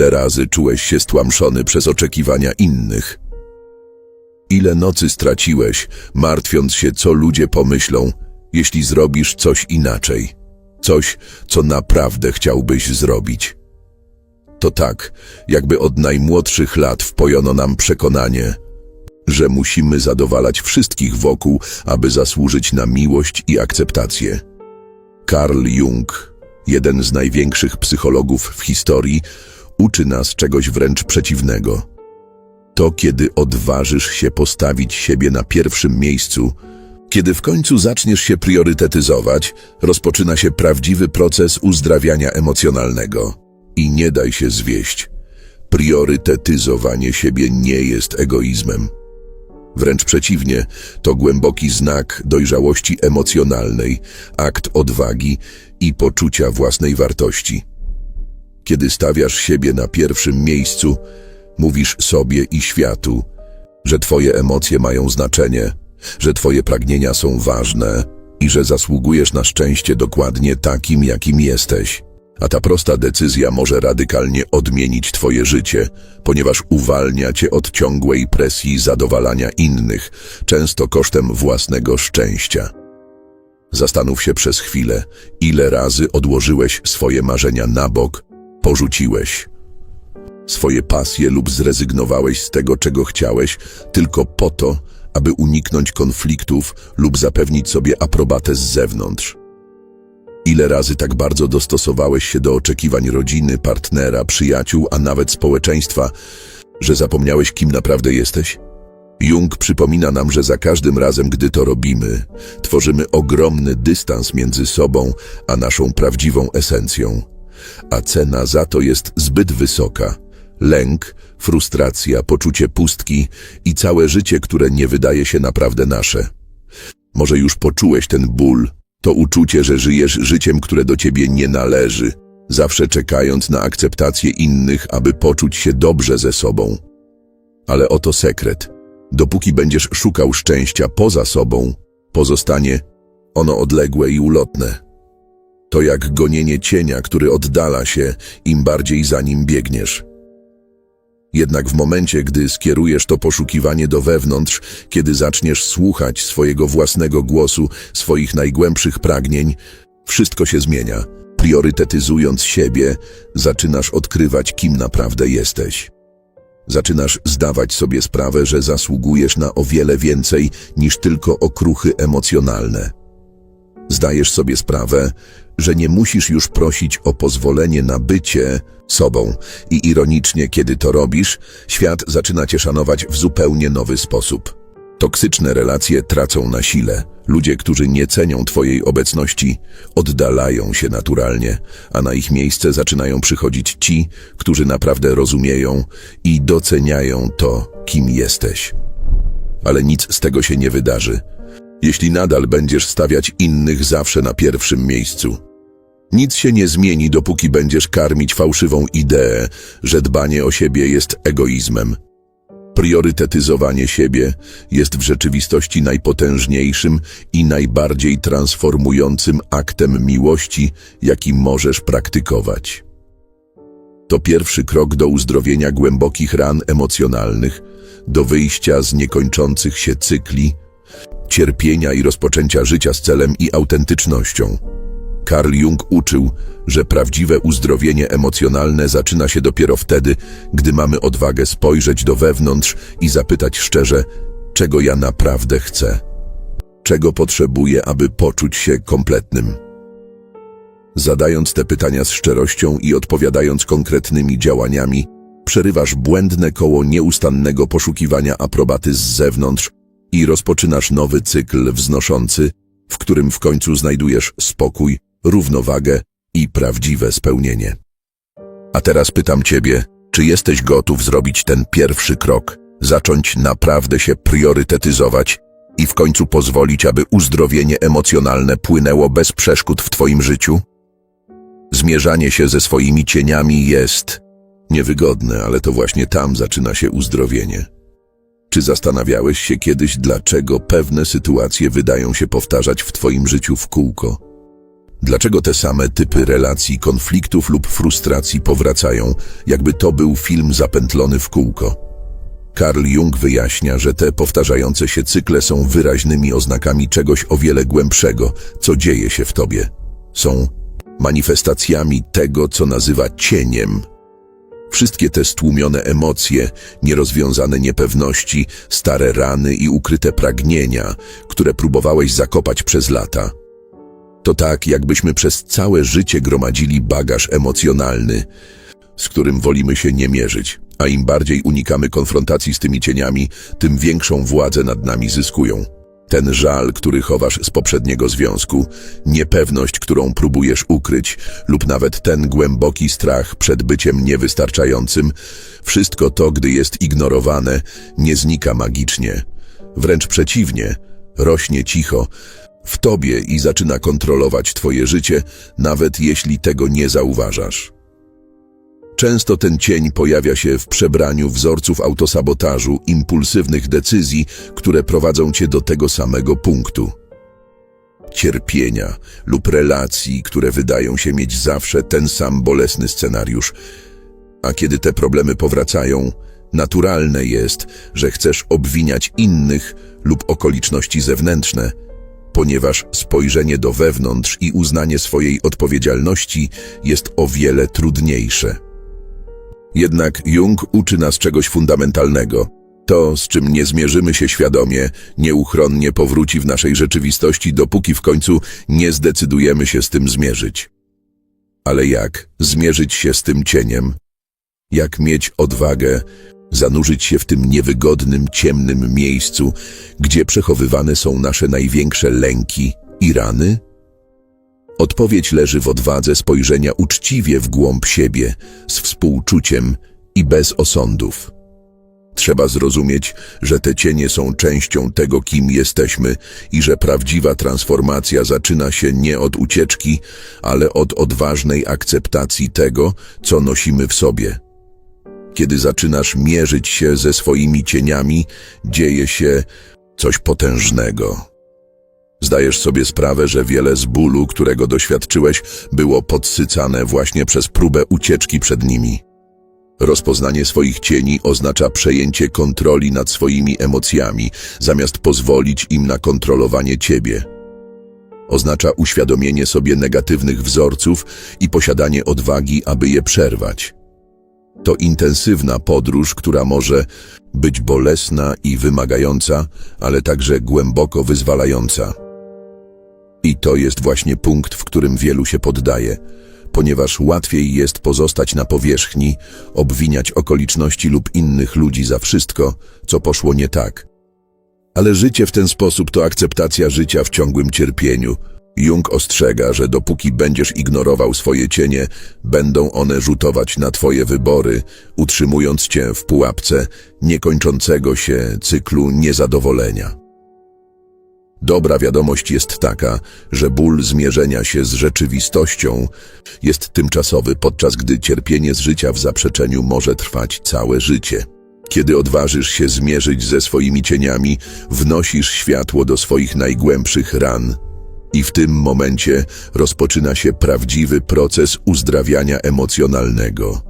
Ile razy czułeś się stłamszony przez oczekiwania innych? Ile nocy straciłeś, martwiąc się, co ludzie pomyślą, jeśli zrobisz coś inaczej? Coś, co naprawdę chciałbyś zrobić. To tak, jakby od najmłodszych lat wpojono nam przekonanie, że musimy zadowalać wszystkich wokół, aby zasłużyć na miłość i akceptację. Carl Jung, jeden z największych psychologów w historii, uczy nas czegoś wręcz przeciwnego. To kiedy odważysz się postawić siebie na pierwszym miejscu, kiedy w końcu zaczniesz się priorytetyzować, rozpoczyna się prawdziwy proces uzdrawiania emocjonalnego. I nie daj się zwieść. Priorytetyzowanie siebie nie jest egoizmem. Wręcz przeciwnie, to głęboki znak dojrzałości emocjonalnej, akt odwagi i poczucia własnej wartości. Kiedy stawiasz siebie na pierwszym miejscu, mówisz sobie i światu, że Twoje emocje mają znaczenie, że Twoje pragnienia są ważne i że zasługujesz na szczęście dokładnie takim, jakim jesteś. A ta prosta decyzja może radykalnie odmienić Twoje życie, ponieważ uwalnia Cię od ciągłej presji zadowalania innych, często kosztem własnego szczęścia. Zastanów się przez chwilę, ile razy odłożyłeś swoje marzenia na bok, porzuciłeś swoje pasje lub zrezygnowałeś z tego, czego chciałeś, tylko po to, aby uniknąć konfliktów lub zapewnić sobie aprobatę z zewnątrz. Ile razy tak bardzo dostosowałeś się do oczekiwań rodziny, partnera, przyjaciół, a nawet społeczeństwa, że zapomniałeś, kim naprawdę jesteś? Jung przypomina nam, że za każdym razem, gdy to robimy, tworzymy ogromny dystans między sobą a naszą prawdziwą esencją. A cena za to jest zbyt wysoka. Lęk, frustracja, poczucie pustki i całe życie, które nie wydaje się naprawdę nasze. Może już poczułeś ten ból, to uczucie, że żyjesz życiem, które do ciebie nie należy, zawsze czekając na akceptację innych, aby poczuć się dobrze ze sobą. Ale oto sekret. Dopóki będziesz szukał szczęścia poza sobą, pozostanie ono odległe i ulotne. To jak gonienie cienia, który oddala się, im bardziej za nim biegniesz. Jednak w momencie, gdy skierujesz to poszukiwanie do wewnątrz, kiedy zaczniesz słuchać swojego własnego głosu, swoich najgłębszych pragnień, wszystko się zmienia. Priorytetyzując siebie, zaczynasz odkrywać, kim naprawdę jesteś. Zaczynasz zdawać sobie sprawę, że zasługujesz na o wiele więcej niż tylko okruchy emocjonalne. Zdajesz sobie sprawę, że nie musisz już prosić o pozwolenie na bycie sobą i ironicznie, kiedy to robisz, świat zaczyna cię szanować w zupełnie nowy sposób. Toksyczne relacje tracą na sile. Ludzie, którzy nie cenią twojej obecności, oddalają się naturalnie, a na ich miejsce zaczynają przychodzić ci, którzy naprawdę rozumieją i doceniają to, kim jesteś. Ale nic z tego się nie wydarzy, jeśli nadal będziesz stawiać innych zawsze na pierwszym miejscu. Nic się nie zmieni, dopóki będziesz karmić fałszywą ideę, że dbanie o siebie jest egoizmem. Priorytetyzowanie siebie jest w rzeczywistości najpotężniejszym i najbardziej transformującym aktem miłości, jaki możesz praktykować. To pierwszy krok do uzdrowienia głębokich ran emocjonalnych, do wyjścia z niekończących się cykli, cierpienia i rozpoczęcia życia z celem i autentycznością. Carl Jung uczył, że prawdziwe uzdrowienie emocjonalne zaczyna się dopiero wtedy, gdy mamy odwagę spojrzeć do wewnątrz i zapytać szczerze, czego ja naprawdę chcę, czego potrzebuję, aby poczuć się kompletnym. Zadając te pytania z szczerością i odpowiadając konkretnymi działaniami, przerywasz błędne koło nieustannego poszukiwania aprobaty z zewnątrz i rozpoczynasz nowy cykl wznoszący, w którym w końcu znajdujesz spokój, równowagę i prawdziwe spełnienie. A teraz pytam Ciebie, czy jesteś gotów zrobić ten pierwszy krok, zacząć naprawdę się priorytetyzować i w końcu pozwolić, aby uzdrowienie emocjonalne płynęło bez przeszkód w Twoim życiu? Zmierzanie się ze swoimi cieniami jest niewygodne, ale to właśnie tam zaczyna się uzdrowienie. Czy zastanawiałeś się kiedyś, dlaczego pewne sytuacje wydają się powtarzać w Twoim życiu w kółko? Dlaczego te same typy relacji, konfliktów lub frustracji powracają, jakby to był film zapętlony w kółko? Carl Jung wyjaśnia, że te powtarzające się cykle są wyraźnymi oznakami czegoś o wiele głębszego, co dzieje się w tobie. Są manifestacjami tego, co nazywa cieniem. Wszystkie te stłumione emocje, nierozwiązane niepewności, stare rany i ukryte pragnienia, które próbowałeś zakopać przez lata. To tak, jakbyśmy przez całe życie gromadzili bagaż emocjonalny, z którym wolimy się nie mierzyć, a im bardziej unikamy konfrontacji z tymi cieniami, tym większą władzę nad nami zyskują. Ten żal, który chowasz z poprzedniego związku, niepewność, którą próbujesz ukryć, lub nawet ten głęboki strach przed byciem niewystarczającym, wszystko to, gdy jest ignorowane, nie znika magicznie. Wręcz przeciwnie, rośnie cicho w tobie i zaczyna kontrolować twoje życie, nawet jeśli tego nie zauważasz. Często ten cień pojawia się w przebraniu wzorców autosabotażu, impulsywnych decyzji, które prowadzą cię do tego samego punktu. Cierpienia lub relacji, które wydają się mieć zawsze ten sam bolesny scenariusz. A kiedy te problemy powracają, naturalne jest, że chcesz obwiniać innych lub okoliczności zewnętrzne, ponieważ spojrzenie do wewnątrz i uznanie swojej odpowiedzialności jest o wiele trudniejsze. Jednak Jung uczy nas czegoś fundamentalnego. To, z czym nie zmierzymy się świadomie, nieuchronnie powróci w naszej rzeczywistości, dopóki w końcu nie zdecydujemy się z tym zmierzyć. Ale jak zmierzyć się z tym cieniem? Jak mieć odwagę zanurzyć się w tym niewygodnym, ciemnym miejscu, gdzie przechowywane są nasze największe lęki i rany? Odpowiedź leży w odwadze spojrzenia uczciwie w głąb siebie, z współczuciem i bez osądów. Trzeba zrozumieć, że te cienie są częścią tego, kim jesteśmy i że prawdziwa transformacja zaczyna się nie od ucieczki, ale od odważnej akceptacji tego, co nosimy w sobie. Kiedy zaczynasz mierzyć się ze swoimi cieniami, dzieje się coś potężnego. Zdajesz sobie sprawę, że wiele z bólu, którego doświadczyłeś, było podsycane właśnie przez próbę ucieczki przed nimi. Rozpoznanie swoich cieni oznacza przejęcie kontroli nad swoimi emocjami, zamiast pozwolić im na kontrolowanie ciebie. Oznacza uświadomienie sobie negatywnych wzorców i posiadanie odwagi, aby je przerwać. To intensywna podróż, która może być bolesna i wymagająca, ale także głęboko wyzwalająca. I to jest właśnie punkt, w którym wielu się poddaje, ponieważ łatwiej jest pozostać na powierzchni, obwiniać okoliczności lub innych ludzi za wszystko, co poszło nie tak. Ale życie w ten sposób to akceptacja życia w ciągłym cierpieniu. Jung ostrzega, że dopóki będziesz ignorował swoje cienie, będą one rzutować na twoje wybory, utrzymując cię w pułapce niekończącego się cyklu niezadowolenia. Dobra wiadomość jest taka, że ból zmierzenia się z rzeczywistością jest tymczasowy, podczas gdy cierpienie z życia w zaprzeczeniu może trwać całe życie. Kiedy odważysz się zmierzyć ze swoimi cieniami, wnosisz światło do swoich najgłębszych ran. I w tym momencie rozpoczyna się prawdziwy proces uzdrawiania emocjonalnego.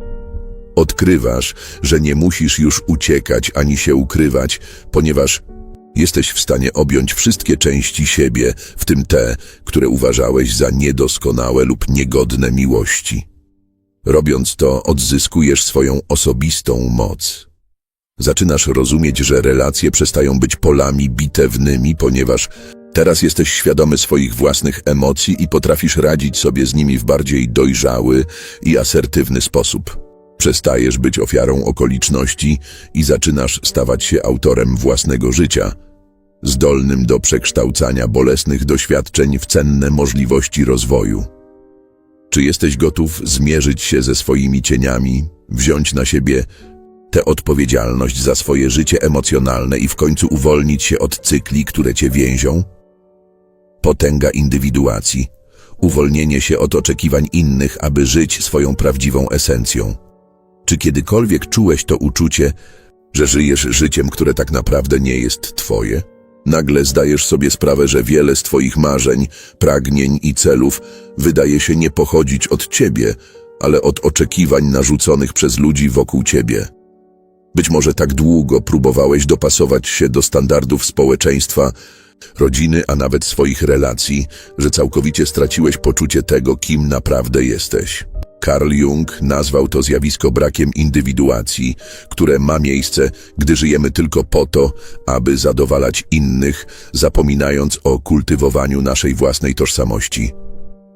Odkrywasz, że nie musisz już uciekać ani się ukrywać, ponieważ Jesteś w stanie objąć wszystkie części siebie, w tym te, które uważałeś za niedoskonałe lub niegodne miłości. Robiąc to, odzyskujesz swoją osobistą moc. Zaczynasz rozumieć, że relacje przestają być polami bitewnymi, ponieważ teraz jesteś świadomy swoich własnych emocji i potrafisz radzić sobie z nimi w bardziej dojrzały i asertywny sposób. Przestajesz być ofiarą okoliczności i zaczynasz stawać się autorem własnego życia, zdolnym do przekształcania bolesnych doświadczeń w cenne możliwości rozwoju. Czy jesteś gotów zmierzyć się ze swoimi cieniami, wziąć na siebie tę odpowiedzialność za swoje życie emocjonalne i w końcu uwolnić się od cykli, które cię więzią? Potęga indywiduacji, uwolnienie się od oczekiwań innych, aby żyć swoją prawdziwą esencją. Czy kiedykolwiek czułeś to uczucie, że żyjesz życiem, które tak naprawdę nie jest twoje? Nagle zdajesz sobie sprawę, że wiele z Twoich marzeń, pragnień i celów wydaje się nie pochodzić od Ciebie, ale od oczekiwań narzuconych przez ludzi wokół Ciebie. Być może tak długo próbowałeś dopasować się do standardów społeczeństwa, rodziny, a nawet swoich relacji, że całkowicie straciłeś poczucie tego, kim naprawdę jesteś. Carl Jung nazwał to zjawisko brakiem indywiduacji, które ma miejsce, gdy żyjemy tylko po to, aby zadowalać innych, zapominając o kultywowaniu naszej własnej tożsamości.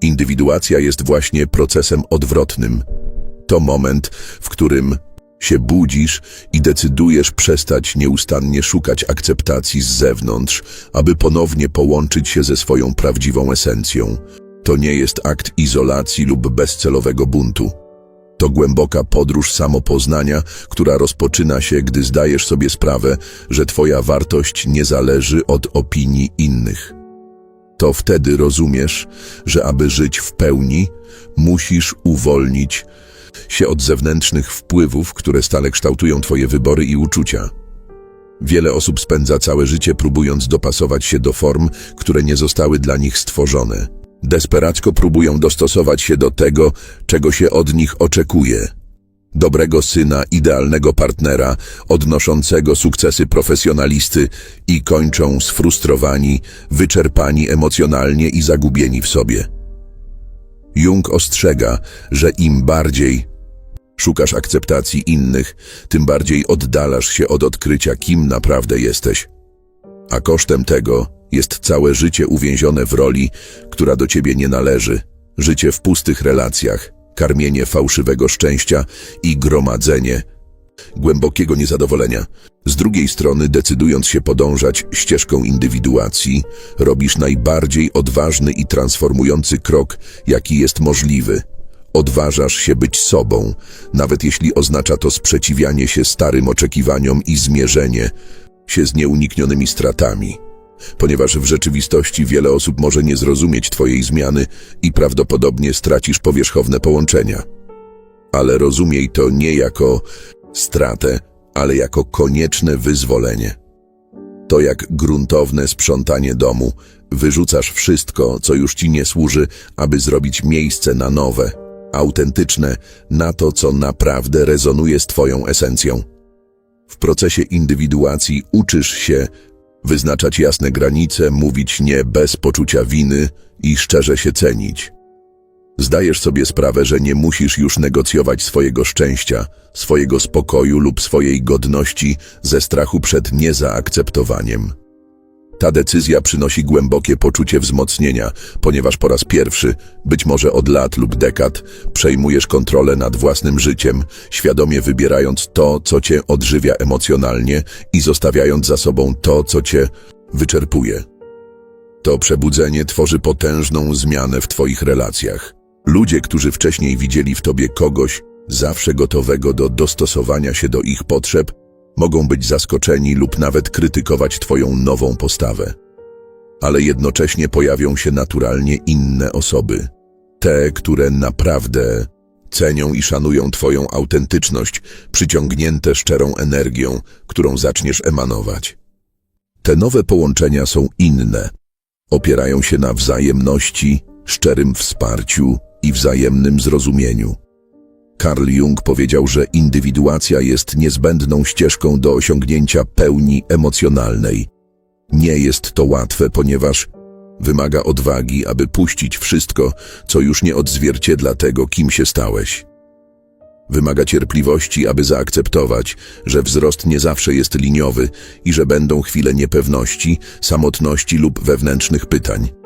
Indywiduacja jest właśnie procesem odwrotnym. To moment, w którym się budzisz i decydujesz przestać nieustannie szukać akceptacji z zewnątrz, aby ponownie połączyć się ze swoją prawdziwą esencją. To nie jest akt izolacji lub bezcelowego buntu. To głęboka podróż samopoznania, która rozpoczyna się, gdy zdajesz sobie sprawę, że Twoja wartość nie zależy od opinii innych. To wtedy rozumiesz, że aby żyć w pełni, musisz uwolnić się od zewnętrznych wpływów, które stale kształtują Twoje wybory i uczucia. Wiele osób spędza całe życie próbując dopasować się do form, które nie zostały dla nich stworzone. Desperacko próbują dostosować się do tego, czego się od nich oczekuje. Dobrego syna, idealnego partnera, odnoszącego sukcesy profesjonalisty i kończą sfrustrowani, wyczerpani emocjonalnie i zagubieni w sobie. Jung ostrzega, że im bardziej szukasz akceptacji innych, tym bardziej oddalasz się od odkrycia, kim naprawdę jesteś. A kosztem tego jest całe życie uwięzione w roli, która do ciebie nie należy, życie w pustych relacjach, karmienie fałszywego szczęścia i gromadzenie głębokiego niezadowolenia. Z drugiej strony, decydując się podążać ścieżką indywiduacji, robisz najbardziej odważny i transformujący krok, jaki jest możliwy. Odważasz się być sobą, nawet jeśli oznacza to sprzeciwianie się starym oczekiwaniom i zmierzenie się z nieuniknionymi stratami. Ponieważ w rzeczywistości wiele osób może nie zrozumieć Twojej zmiany i prawdopodobnie stracisz powierzchowne połączenia. Ale rozumiej to nie jako stratę, ale jako konieczne wyzwolenie. To jak gruntowne sprzątanie domu. Wyrzucasz wszystko, co już ci nie służy, aby zrobić miejsce na nowe, autentyczne, na to, co naprawdę rezonuje z twoją esencją. W procesie indywiduacji uczysz się wyznaczać jasne granice, mówić nie bez poczucia winy i szczerze się cenić. Zdajesz sobie sprawę, że nie musisz już negocjować swojego szczęścia, swojego spokoju lub swojej godności ze strachu przed niezaakceptowaniem. Ta decyzja przynosi głębokie poczucie wzmocnienia, ponieważ po raz pierwszy, być może od lat lub dekad, przejmujesz kontrolę nad własnym życiem, świadomie wybierając to, co cię odżywia emocjonalnie i zostawiając za sobą to, co cię wyczerpuje. To przebudzenie tworzy potężną zmianę w Twoich relacjach. Ludzie, którzy wcześniej widzieli w Tobie kogoś zawsze gotowego do dostosowania się do ich potrzeb, mogą być zaskoczeni lub nawet krytykować Twoją nową postawę. Ale jednocześnie pojawią się naturalnie inne osoby. Te, które naprawdę cenią i szanują Twoją autentyczność, przyciągnięte szczerą energią, którą zaczniesz emanować. Te nowe połączenia są inne. Opierają się na wzajemności, szczerym wsparciu i wzajemnym zrozumieniu. Carl Jung powiedział, że indywiduacja jest niezbędną ścieżką do osiągnięcia pełni emocjonalnej. Nie jest to łatwe, ponieważ wymaga odwagi, aby puścić wszystko, co już nie odzwierciedla tego, kim się stałeś. Wymaga cierpliwości, aby zaakceptować, że wzrost nie zawsze jest liniowy i że będą chwile niepewności, samotności lub wewnętrznych pytań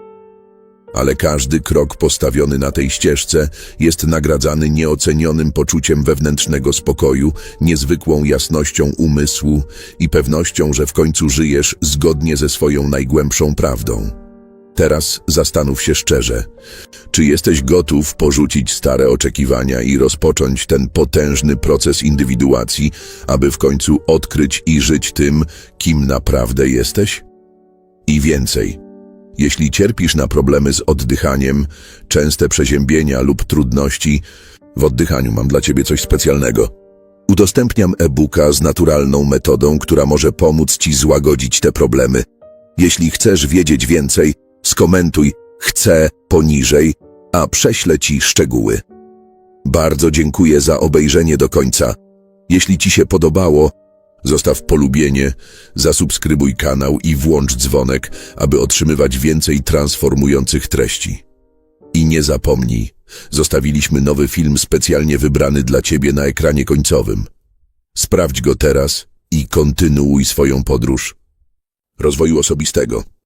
ale każdy krok postawiony na tej ścieżce jest nagradzany nieocenionym poczuciem wewnętrznego spokoju, niezwykłą jasnością umysłu i pewnością, że w końcu żyjesz zgodnie ze swoją najgłębszą prawdą. Teraz zastanów się szczerze, czy jesteś gotów porzucić stare oczekiwania i rozpocząć ten potężny proces indywiduacji, aby w końcu odkryć i żyć tym, kim naprawdę jesteś? I więcej. Jeśli cierpisz na problemy z oddychaniem, częste przeziębienia lub trudności, w oddychaniu mam dla Ciebie coś specjalnego. Udostępniam e-booka z naturalną metodą, która może pomóc Ci złagodzić te problemy. Jeśli chcesz wiedzieć więcej, skomentuj chcę poniżej, a prześlę Ci szczegóły. Bardzo dziękuję za obejrzenie do końca. Jeśli Ci się podobało, zostaw polubienie, zasubskrybuj kanał i włącz dzwonek, aby otrzymywać więcej transformujących treści. I nie zapomnij, zostawiliśmy nowy film specjalnie wybrany dla Ciebie na ekranie końcowym. Sprawdź go teraz i kontynuuj swoją podróż rozwoju osobistego.